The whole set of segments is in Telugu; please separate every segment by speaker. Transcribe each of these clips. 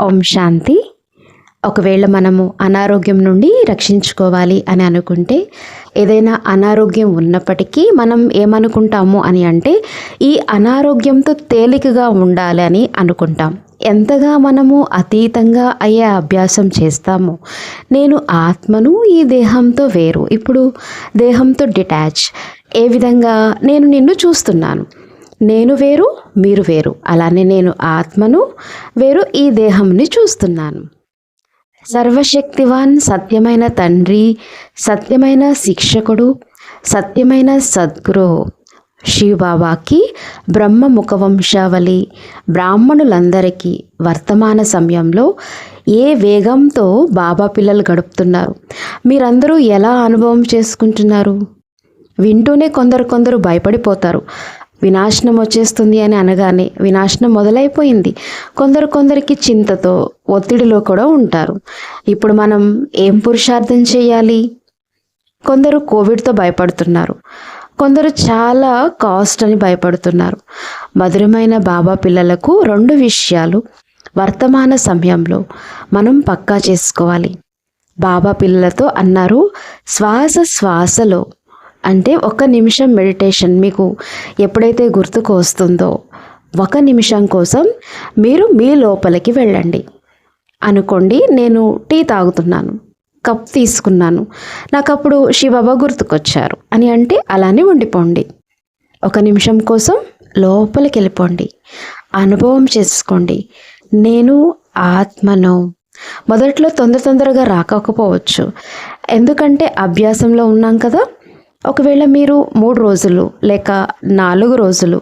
Speaker 1: ఓం శాంతి. ఒకవేళ మనము అనారోగ్యం నుండి రక్షించుకోవాలి అని అనుకుంటే ఏదైనా అనారోగ్యం ఉన్నప్పటికీ మనం ఏమనుకుంటాము అని అంటే ఈ అనారోగ్యంతో తేలికగా ఉండాలి అని అనుకుంటాం. ఎంతగా మనము అతీతంగా అయ్యే అభ్యాసం చేస్తామో నేను ఆత్మను ఈ దేహంతో వేరు ఇప్పుడు దేహంతో డిటాచ్. ఏ విధంగా నేను నిన్ను చూస్తున్నాను. నేను వేరు మీరు వేరు. అలానే నేను ఆత్మను వేరు ఈ దేహంని చూస్తున్నాను. సర్వశక్తివాన్ సత్యమైన తండ్రి సత్యమైన శిక్షకుడు సత్యమైన సద్గురు శివబాబాకి బ్రహ్మ ముఖవంశావళి బ్రాహ్మణులందరికీ వర్తమాన సమయంలో ఏ వేగంతో బాబా పిల్లలు గడుపుతున్నారు? మీరందరూ ఎలా అనుభవం చేసుకుంటున్నారు? వింటూనే కొందరు కొందరు భయపడిపోతారు. వినాశనం వచ్చేస్తుంది అని అనగానే వినాశనం మొదలైపోయింది. కొందరు కొందరికి చింతతో ఒత్తిడిలో కూడా ఉంటారు. ఇప్పుడు మనం ఏం పురుషార్థం చేయాలి? కొందరు కోవిడ్తో భయపడుతున్నారు. కొందరు చాలా కాస్ట్ అని భయపడుతున్నారు. మధురమైన బాబా పిల్లలకు రెండు విషయాలు. వర్తమాన సమయంలో మనం పక్కా చేసుకోవాలి. బాబా పిల్లలతో అన్నారు శ్వాస శ్వాసలో అంటే ఒక నిమిషం మెడిటేషన్ మీకు ఎప్పుడైతే గుర్తుకు వస్తుందో ఒక నిమిషం కోసం మీరు మీ లోపలికి వెళ్ళండి. అనుకోండి నేను టీ తాగుతున్నాను కప్ తీసుకున్నాను నాకు అప్పుడు శివబాబా గుర్తుకొచ్చారు అని అంటే అలానే ఉండిపోండి. ఒక నిమిషం కోసం లోపలికి వెళ్ళిపోండి. అనుభవం చేసుకోండి. నేను ఆత్మను. మొదట్లో తొందర తొందరగా రాకపోవచ్చు. ఎందుకంటే అభ్యాసంలో ఉన్నాం కదా ఒకవేళ మీరు మూడు రోజులు లేక నాలుగు రోజులు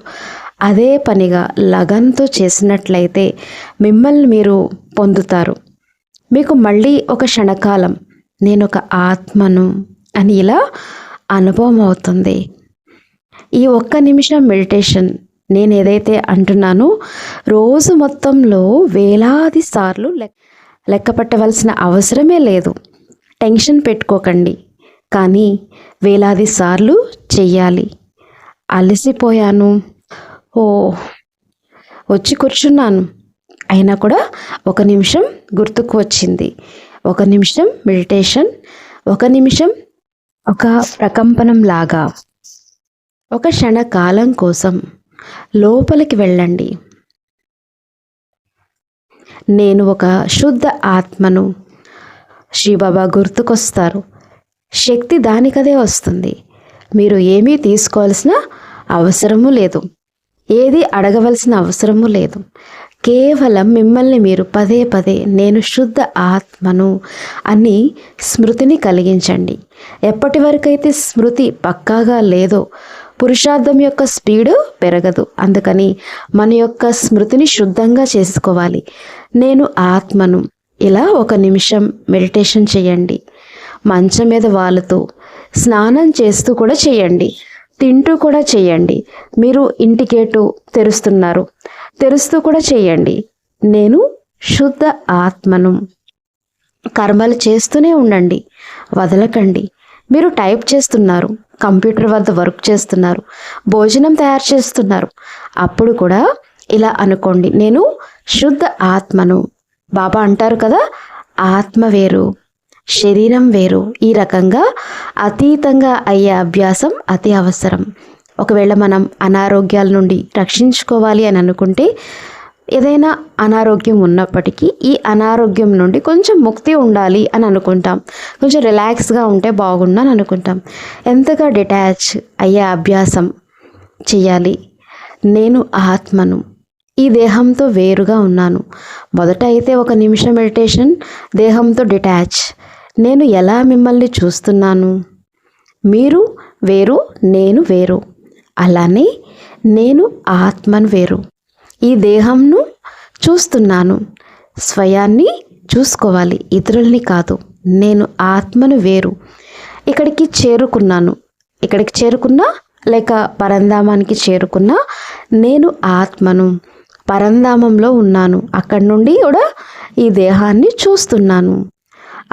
Speaker 1: అదే పనిగా లగన్తో చేసినట్లయితే మిమ్మల్ని మీరు పొందుతారు. మీకు మళ్ళీ ఒక క్షణకాలం నేను ఒక ఆత్మను అని ఇలా అనుభవం అవుతుంది. ఈ ఒక్క నిమిషం మెడిటేషన్ నేను ఏదైతే అంటున్నానో రోజు మొత్తంలో వేలాది సార్లు లెక్క లెక్క పెట్టవలసిన అవసరమే లేదు. టెన్షన్ పెట్టుకోకండి. కానీ వేలాది సార్లు చెయ్యాలి. అలసిపోయాను. ఓ వచ్చి కూర్చున్నాను. అయినా కూడా ఒక నిమిషం గుర్తుకు వచ్చింది. ఒక నిమిషం మెడిటేషన్ ఒక నిమిషం ఒక ప్రకంపనం లాగా ఒక క్షణకాలం కోసం లోపలికి వెళ్ళండి. నేను ఒక శుద్ధ ఆత్మను శ్రీబాబా గుర్తుకొస్తారు. శక్తి దానికదే వస్తుంది. మీరు ఏమీ తీసుకోవాల్సిన అవసరము లేదు. ఏది అడగవలసిన అవసరము లేదు. కేవలం మిమ్మల్ని మీరు పదే పదే నేను శుద్ధ ఆత్మను అని స్మృతిని కలిగించండి. ఎప్పటి వరకైతే స్మృతి పక్కాగా లేదో పురుషార్థం యొక్క స్పీడు పెరగదు. అందుకని మన యొక్క స్మృతిని శుద్ధంగా చేసుకోవాలి. నేను ఆత్మను. ఇలా ఒక నిమిషం మెడిటేషన్ చేయండి. మంచం మీద వాలుతూ స్నానం చేస్తూ కూడా చేయండి. తింటూ కూడా చేయండి. మీరు ఇంటికేటు తెరుస్తున్నారు. తెరుస్తూ కూడా చేయండి. నేను శుద్ధ ఆత్మను. కర్మలు చేస్తూనే ఉండండి. వదలకండి. మీరు టైప్ చేస్తున్నారు. కంప్యూటర్ వద్ద వర్క్ చేస్తున్నారు. భోజనం తయారు చేస్తున్నారు. అప్పుడు కూడా ఇలా అనుకోండి. నేను శుద్ధ ఆత్మను. బాబా అంటారు కదా ఆత్మ వేరు. శరీరం వేరు. ఈ రకంగా అతీతంగా అయ్యే అభ్యాసం అతి అవసరం. ఒకవేళ మనం అనారోగ్యాల నుండి రక్షించుకోవాలి అని అనుకుంటే ఏదైనా అనారోగ్యం ఉన్నప్పటికీ ఈ అనారోగ్యం నుండి కొంచెం ముక్తి ఉండాలి అని అనుకుంటాం. కొంచెం రిలాక్స్గా ఉంటే బాగుండు అని అనుకుంటాం. ఎంతగా డిటాచ్ అయ్యే అభ్యాసం చేయాలి నేను ఆత్మను. ఈ దేహంతో వేరుగా ఉన్నాను. మొదట అయితే ఒక నిమిషం మెడిటేషన్ దేహంతో డిటాచ్. నేను ఎలా మిమ్మల్ని చూస్తున్నాను? మీరు వేరు నేను వేరు. అలానే నేను ఆత్మను వేరు. ఈ దేహంను చూస్తున్నాను. స్వయాన్ని చూసుకోవాలి. ఇతరుల్ని కాదు. నేను ఆత్మను వేరు. ఇక్కడికి చేరుకున్నాను. ఇక్కడికి చేరుకున్నా లేక పరంధామానికి చేరుకున్నా నేను ఆత్మను పరంధామంలో ఉన్నాను. అక్కడి నుండి కూడా ఈ దేహాన్ని చూస్తున్నాను.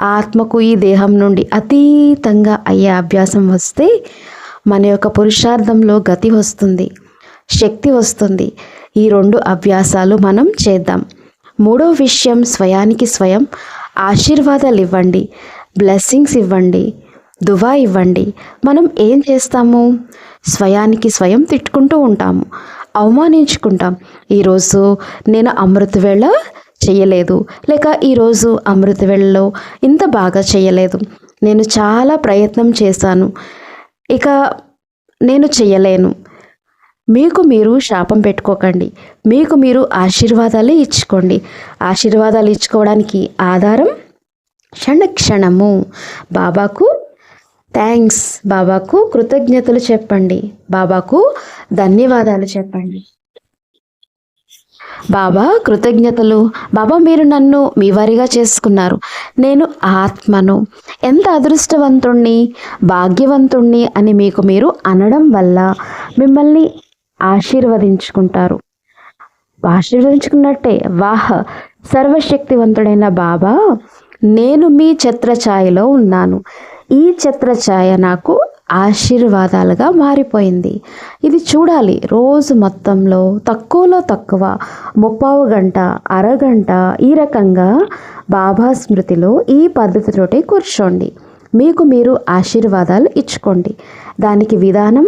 Speaker 1: ఆత్మకు ఈ దేహం నుండి అతీతంగా అయ్యే అభ్యాసం వస్తే మన యొక్క పురుషార్థంలో గతి వస్తుంది శక్తి వస్తుంది. ఈ రెండు అభ్యాసాలు మనం చేద్దాం. మూడో విషయం స్వయానికి స్వయం. ఆశీర్వాదాలు ఇవ్వండి బ్లెస్సింగ్స్ ఇవ్వండి దువా ఇవ్వండి. మనం ఏం చేస్తాము? స్వయానికి స్వయం తిట్టుకుంటూ ఉంటాము అవమానించుకుంటాం. ఈరోజు నేను అమృత వేళ చేయలేదు. లేక ఈరోజు అమృతవేళలో ఇంత బాగా చేయలేదు. నేను చాలా ప్రయత్నం చేశాను. ఇక నేను చేయలేను. మీకు మీరు శాపం పెట్టుకోకండి. మీకు మీరు ఆశీర్వాదాలు ఇచ్చుకోండి. ఆశీర్వాదాలు ఇచ్చుకోవడానికి ఆధారం క్షణక్షణము. బాబాకు థ్యాంక్స్ బాబాకు కృతజ్ఞతలు చెప్పండి. బాబాకు ధన్యవాదాలు చెప్పండి. బాబా కృతజ్ఞతలు. బాబా మీరు నన్ను మీ వారిగా చేసుకున్నారు. నేను ఆత్మను. ఎంత అదృష్టవంతుణ్ణి భాగ్యవంతుణ్ణి అని మీకు మీరు అనడం వల్ల మిమ్మల్ని ఆశీర్వదించుకుంటారు. ఆశీర్వదించుకున్నట్టే వాహ్ సర్వశక్తివంతుడైన బాబా నేను మీ ఛత్రఛాయలో ఉన్నాను. ఈ ఛత్రఛాయ నాకు ఆశీర్వాదాలుగా మారిపోయింది. ఇది చూడాలి. రోజు మొత్తంలో తక్కువలో తక్కువ ముప్పావు గంట అరగంట ఈ రకంగా బాబా స్మృతిలో ఈ పద్ధతితోటి కూర్చోండి. మీకు మీరు ఆశీర్వాదాలు ఇచ్చుకోండి. దానికి విధానం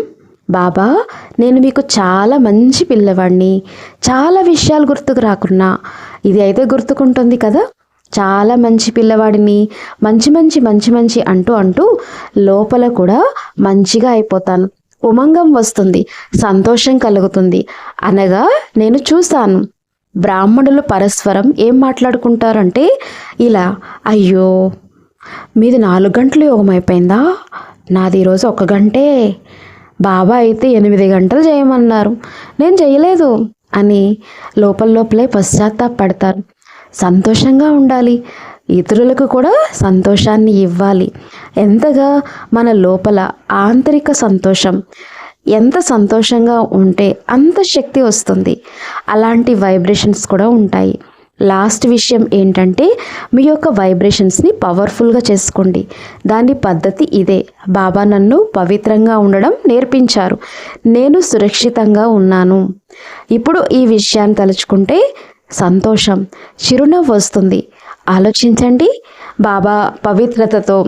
Speaker 1: బాబా నేను మీకు చాలా మంచి పిల్లవాడిని చాలా విషయాలు గుర్తుకు రాకున్నా. ఇది అయితే గుర్తుకుంటుంది కదా? చాలా మంచి పిల్లవాడిని. మంచి మంచి మంచి మంచి అంటూ అంటూ లోపల కూడా మంచిగా అయిపోతాను. ఉమంగం వస్తుంది. సంతోషం కలుగుతుంది. అనగా నేను చూశాను. బ్రాహ్మణులు పరస్పరం ఏం మాట్లాడుకుంటారంటే ఇలా అయ్యో మీది నాలుగు గంటలు యోగం అయిపోయిందా? నాది ఈరోజు ఒక గంటే. బాబా అయితే ఎనిమిది గంటలు చేయమన్నారు. నేను చేయలేదు అని లోపల లోపలే పశ్చాత్తాపడతారు సంతోషంగా ఉండాలి. ఇతరులకు కూడా సంతోషాన్ని ఇవ్వాలి. ఎంతగా మన లోపల ఆంతరిక సంతోషం ఎంత సంతోషంగా ఉంటే అంత శక్తి వస్తుంది. అలాంటి వైబ్రేషన్స్ కూడా ఉంటాయి. లాస్ట్ విషయం ఏంటంటే మీ యొక్క వైబ్రేషన్స్ని పవర్ఫుల్గా చేసుకోండి. దాని పద్ధతి ఇదే. బాబా నన్ను పవిత్రంగా ఉండడం నేర్పించారు. నేను సురక్షితంగా ఉన్నాను. ఇప్పుడు ఈ విషయాన్ని తలుచుకుంటే సంతోషం చిరునవ్వు వస్తుంది. ఆలోచించండి. బాబా పవిత్రతతో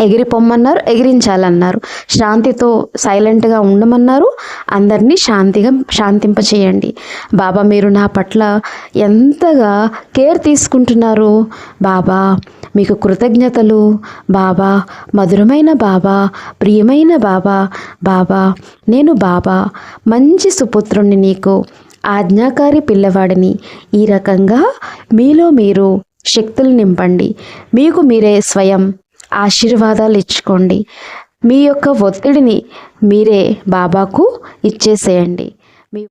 Speaker 1: ఎగిరిపోమ్మన్నారు ఎగిరించాలన్నారు. శాంతితో సైలెంట్గా ఉండమన్నారు. అందరినీ శాంతిగా శాంతింపచేయండి. బాబా మీరు నా పట్ల ఎంతగా కేర్ తీసుకుంటున్నారు. బాబా మీకు కృతజ్ఞతలు. బాబా మధురమైన బాబా ప్రియమైన బాబా. బాబా నేను బాబా. మంచి సుపుత్రుణ్ణి నీకు ఆజ్ఞాకారి పిల్లవాడిని. ఈ రకంగా మీలో మీరు శక్తులు నింపండి. మీకు మీరే స్వయం ఆశీర్వాదాలు ఇచ్చుకోండి. మీ యొక్క ఒత్తిడిని మీరే బాబాకు ఇచ్చేసేయండి. మీ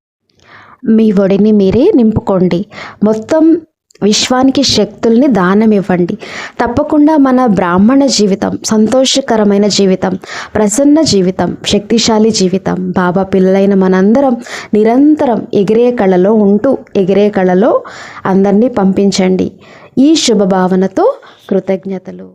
Speaker 1: మీ ఒడిని మీరే నింపుకోండి. మొత్తం విశ్వానికి శక్తుల్ని దానం ఇవ్వండి తప్పకుండా మన బ్రాహ్మణ జీవితం సంతోషకరమైన జీవితం ప్రసన్న జీవితం శక్తిశాలి జీవితం బాబా పిల్లలైన మనందరం నిరంతరం ఎగిరే కళలో ఉంటూ ఎగిరే కళలో అందరినీ పంపించండి. ఈ శుభభావనతో కృతజ్ఞతలు.